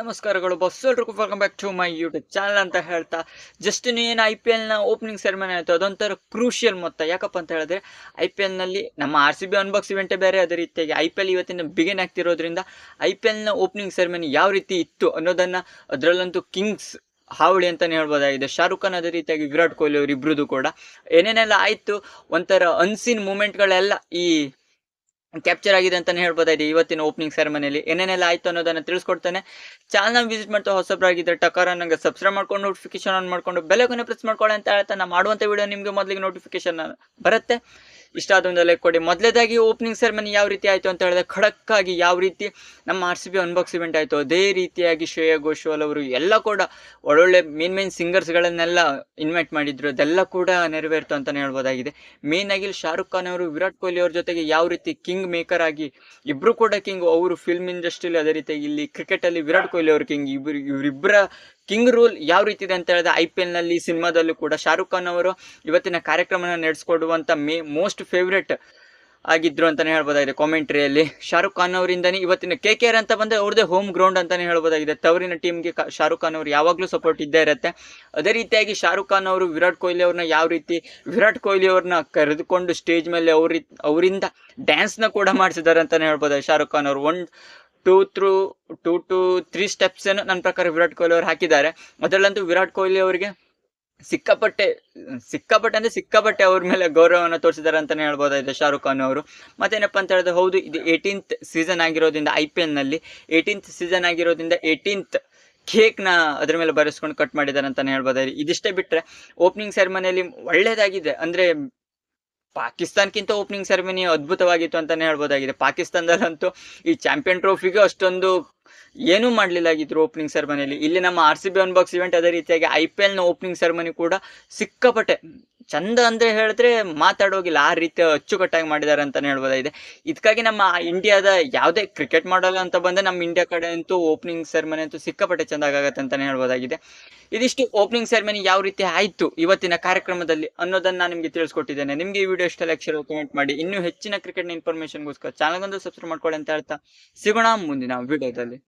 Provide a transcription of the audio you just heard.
ನಮಸ್ಕಾರಗಳು ಬಸ್ ಎಲ್ರಿಗೂ welcome back to my YouTube channel ಅಂತ ಹೇಳ್ತಾ ಜಸ್ಟ್ ಏನು ಐ ಪಿ ಎಲ್ನ ಓಪನಿಂಗ್ ಸೆರೆಮನಿ ಆಯಿತು ಅದೊಂಥರ ಕ್ರೂಷಿಯಲ್ ಮೊತ್ತ. ಯಾಕಪ್ಪ ಅಂತ ಹೇಳಿದ್ರೆ ಐ ಪಿ ಎಲ್ನಲ್ಲಿ ನಮ್ಮ ಆರ್ ಸಿ ಬಿ ಅನ್ಬಾಕ್ಸ್ ಇವೆಂಟೇ ಬೇರೆ ಅದೇ ರೀತಿಯಾಗಿ ಐ ಪಿ ಎಲ್ ಇವತ್ತಿನ ಬಿಗಿನ್ ಆಗ್ತಿರೋದ್ರಿಂದ ಐ ಪಿ ಎಲ್ನ ಓಪನಿಂಗ್ ಸೆರೆಮನಿ ಯಾವ ರೀತಿ ಇತ್ತು ಅನ್ನೋದನ್ನು ಅದರಲ್ಲಂತೂ ಕಿಂಗ್ಸ್ ಹಾವಳಿ ಅಂತಲೇ ಹೇಳ್ಬೋದಾಗಿದೆ. ಶಾರುಖ್ ಖಾನ್ ಅದೇ ರೀತಿಯಾಗಿ ವಿರಾಟ್ ಕೊಹ್ಲಿ ಅವರಿಬ್ರದ್ದು ಕೂಡ ಏನೇನೆಲ್ಲ ಆಯಿತು, ಒಂಥರ ಅನ್ಸೀನ್ ಮೂಮೆಂಟ್ಗಳೆಲ್ಲ ಈ ಕ್ಯಾಪ್ಚರ್ ಆಗಿದೆ ಅಂತಾನೆ ಹೇಳ್ಬೋದಾಗಿದೆ ಇವತ್ತಿನ ಓಪನಿಂಗ್ ಸೆರೆಮನಿಯಲ್ಲಿ ಏನೇನೆಲ್ಲ ಆಯ್ತು ಅನ್ನೋದನ್ನ ತಿಳಿಸ್ಕೊಡ್ತಾನೆ. ಚಾನಲ್ ವಿಸಿಟ್ ಮಾಡ್ತಾ ಹೊಸಬ್ರಾಗಿದ್ದರೆ ಟಕಾರ ನಂಗೆ ಸಬ್ಸ್ಕ್ರೈಬ್ ಮಾಡ್ಕೊಂಡು ನೋಟಿಫಿಕೇಶನ್ ಆನ್ ಮಾಡ್ಕೊಂಡು ಬೆಲೆಗೊನೆ ಪ್ರೆಸ್ ಮಾಡ್ಕೊಳ್ಳಿ ಅಂತ ಹೇಳ್ತಾ ನಾನು ಮಾಡುವಂಥ ವಿಡಿಯೋ ನಿಮಗೆ ಮೊದಲಿಗೆ ನೋಟಿಫಿಕೇಶನ್ ಬರುತ್ತೆ. ಇಷ್ಟ ಆದೊಂದು ಲೈಕ್ ಕೊಡಿ. ಮೊದಲೇದಾಗಿ ಓಪನಿಂಗ್ ಸೆರೆಮನಿ ಯಾವ ರೀತಿ ಆಯಿತು ಅಂತ ಹೇಳಿದ್ರೆ ಖಡಕ್ಕಾಗಿ ಯಾವ ರೀತಿ ನಮ್ಮ R C B unbox event ಆಯಿತು, ಅದೇ ರೀತಿಯಾಗಿ ಶ್ರೇಯಾ ಘೋಷಾಲ್ ಅವರು ಎಲ್ಲ ಕೂಡ ಒಳ್ಳೊಳ್ಳೆ ಮೇನ್ ಮೇನ್ ಸಿಂಗರ್ಸ್ಗಳನ್ನೆಲ್ಲ ಇನ್ವೈಟ್ ಮಾಡಿದ್ರು. ಅದೆಲ್ಲ ಕೂಡ ನೆರವೇರ್ತು ಅಂತಲೇ ಹೇಳ್ಬೋದಾಗಿದೆ. ಮೇನ್ ಆಗಿ ಶಾರುಖ್ ಖಾನ್ ಅವರು, ವಿರಾಟ್ ಕೊಹ್ಲಿ ಅವ್ರ ಜೊತೆಗೆ ಯಾವ ರೀತಿ ಕಿಂಗ್ ಮೇಕರ್ ಆಗಿ ಇಬ್ಬರು ಕೂಡ ಕಿಂಗ್ ಅವರು ಫಿಲ್ಮ್ ಇಂಡಸ್ಟ್ರಿಯಲ್ಲಿ ಅದೇ ರೀತಿಯಾಗಿ ಇಲ್ಲಿ ಕ್ರಿಕೆಟಲ್ಲಿ ವಿರಾಟ್ ಕೊಹ್ಲಿ ಅವರು ಕಿಂಗ್ ಇಬ್ಬರು ಇವರಿಬ್ಬರ ಕಿಂಗ್ ರೂಲ್ ಯಾವ ರೀತಿ ಇದೆ ಅಂತ ಹೇಳಿದ್ರೆ ಐ ಪಿ ಎಲ್ನಲ್ಲಿ ಸಿನಿಮಾದಲ್ಲೂ ಕೂಡ ಶಾರುಖ್ ಖಾನ್ ಅವರು ಇವತ್ತಿನ ಕಾರ್ಯಕ್ರಮನ ನಡೆಸ್ಕೊಡುವಂಥ ಮೇ ಮೋಸ್ಟ್ ಫೇವ್ರೆಟ್ ಆಗಿದ್ರು ಅಂತಾನೆ ಹೇಳ್ಬೋದಾಗಿದೆ ಕಾಮೆಂಟ್ರಿಯಲ್ಲಿ. ಶಾರುಖ್ ಖಾನ್ ಅವರಿಂದನೇ ಇವತ್ತಿನ ಕೆ ಕೆ ಆರ್ ಅಂತ ಬಂದರೆ ಅವ್ರದೇ ಹೋಮ್ ಗ್ರೌಂಡ್ ಅಂತಾನೆ ಹೇಳ್ಬೋದಾಗಿದೆ. ತವರಿನ ಟೀಮ್ಗೆ ಶಾರುಖ್ ಖಾನ್ ಅವರು ಯಾವಾಗಲೂ ಸಪೋರ್ಟ್ ಇದ್ದೇ ಇರುತ್ತೆ. ಅದೇ ರೀತಿಯಾಗಿ ಶಾರುಖ್ ಖಾನ್ ಅವರು, ವಿರಾಟ್ ಕೊಹ್ಲಿ ಅವ್ರನ್ನ ಯಾವ ರೀತಿ ವಿರಾಟ್ ಕೊಹ್ಲಿ ಅವ್ರನ್ನ ಕರೆದುಕೊಂಡು ಸ್ಟೇಜ್ ಮೇಲೆ ಅವ್ರಿ ಅವರಿಂದ ಡ್ಯಾನ್ಸ್ನ ಕೂಡ ಮಾಡಿಸಿದ್ದಾರೆ ಅಂತಾನೆ ಹೇಳ್ಬೋದು ಶಾರುಖ್ ಖಾನ್ ಅವರು one two through two to three steps ಏನು ನನ್ನ ಪ್ರಕಾರ ವಿರಾಟ್ ಕೊಹ್ಲಿ ಅವರು ಹಾಕಿದ್ದಾರೆ. ಅದರಲ್ಲಂತೂ ವಿರಾಟ್ ಕೊಹ್ಲಿ ಅವರಿಗೆ ಸಿಕ್ಕಾಪಟ್ಟೆ ಸಿಕ್ಕಾಪಟ್ಟೆ ಅಂದರೆ ಸಿಕ್ಕಾಪಟ್ಟೆ ಅವ್ರ ಮೇಲೆ ಗೌರವವನ್ನು ತೋರಿಸಿದ್ದಾರೆ ಅಂತಲೇ ಹೇಳ್ಬೋದಾಗಿದೆ ಶಾರುಖ್ ಖಾನ್ ಅವರು. ಮತ್ತೇನಪ್ಪ ಅಂತ ಹೇಳಿದ್ರೆ ಹೌದು, ಇದು ಏಯ್ಟೀನ್ತ್ ಸೀಸನ್ ಆಗಿರೋದ್ರಿಂದ ಐ ಪಿ ಎಲ್ನಲ್ಲಿ ಏಯ್ಟೀನ್ತ್ ಸೀಸನ್ ಆಗಿರೋದ್ರಿಂದ ಏಯ್ಟೀನ್ತ್ ಕೇಕ್ನ ಅದ್ರ ಮೇಲೆ ಬರೆಸ್ಕೊಂಡು ಕಟ್ ಮಾಡಿದ್ದಾರೆ ಅಂತಲೇ ಹೇಳ್ಬೋದಾಗಿದೆ. ಇದಿಷ್ಟೇ ಬಿಟ್ಟರೆ ಓಪನಿಂಗ್ ಸೆರೆಮನಿಯಲ್ಲಿ ಒಳ್ಳೆಯದಾಗಿದೆ ಅಂದರೆ ಪಾಕಿಸ್ತಾನ್ಕಿಂತ ಓಪನಿಂಗ್ ಸೆರೆಮನಿ ಅದ್ಭುತವಾಗಿತ್ತು ಅಂತಾನೆ ಹೇಳ್ಬೋದಾಗಿದೆ. ಪಾಕಿಸ್ತಾನದಲ್ಲಂತೂ ಈ ಚಾಂಪಿಯನ್ ಟ್ರೋಫಿಗೆ ಅಷ್ಟೊಂದು ಏನೂ ಮಾಡಲಿಲ್ಲಾಗಿದ್ರು ಓಪನಿಂಗ್ ಸೆರೆಮನಿಯಲ್ಲಿ ಇಲ್ಲಿ ನಮ್ಮ R C B unbox event ಅದೇ ರೀತಿಯಾಗಿ ಐ ಪಿ ಎಲ್ನ ಓಪನಿಂಗ್ ಸೆರೆಮನಿ ಕೂಡ ಸಿಕ್ಕಾಪಟ್ಟೆ ಚಂದ ಅಂದ್ರೆ ಹೇಳಿದ್ರೆ ಮಾತಾಡೋಗಿಲ್ಲ, ಆ ರೀತಿ ಅಚ್ಚುಕಟ್ಟಾಗಿ ಮಾಡಿದ್ದಾರೆ ಅಂತಾನೆ ಹೇಳ್ಬೋದಾಗಿದೆ ಇದಕ್ಕಾಗಿ ನಮ್ಮ ಇಂಡಿಯಾದ ಯಾವುದೇ ಕ್ರಿಕೆಟ್ ಮಾಡಲ್ಲ ಅಂತ ಬಂದ್ರೆ ನಮ್ಮ ಇಂಡಿಯಾ ಕಡೆ ಅಂತೂ ಓಪನಿಂಗ್ ಸೆರೆಮನಿ ಅಂತೂ ಸಿಕ್ಕಾಪಟ್ಟೆ ಚಂದಾಗತ್ತೆ ಅಂತಾನೆ ಹೇಳ್ಬೋದಾಗಿದೆ. ಇದಿಷ್ಟು ಓಪನಿಂಗ್ ಸೆರೆಮನಿ ಯಾವ ರೀತಿ ಆಯಿತು ಇವತ್ತಿನ ಕಾರ್ಯಕ್ರಮದಲ್ಲಿ ಅನ್ನೋದನ್ನ ನಾನು ನಿಮಗೆ ತಿಳಿಸ್ಕೊಟ್ಟಿದ್ದೇನೆ. ನಿಮಗೆ ಈ ವಿಡಿಯೋ ಇಷ್ಟ ಲಕ್ಷ ಕಮೆಂಟ್ ಮಾಡಿ. ಇನ್ನೂ ಹೆಚ್ಚಿನ ಕ್ರಿಕೆಟ್ ಇನ್ಫಾರ್ಮೇಶನ್ಗೋಸ್ಕರ ಚಾನಲ್ಗೊಂದು ಸಬ್ಸ್ಕ್ರೈಬ್ ಮಾಡ್ಕೊಳ್ಳಿ ಅಂತ ಹೇಳ್ತಾ ಸಿಗೋಣ ಮುಂದಿನ ವಿಡಿಯೋದಲ್ಲಿ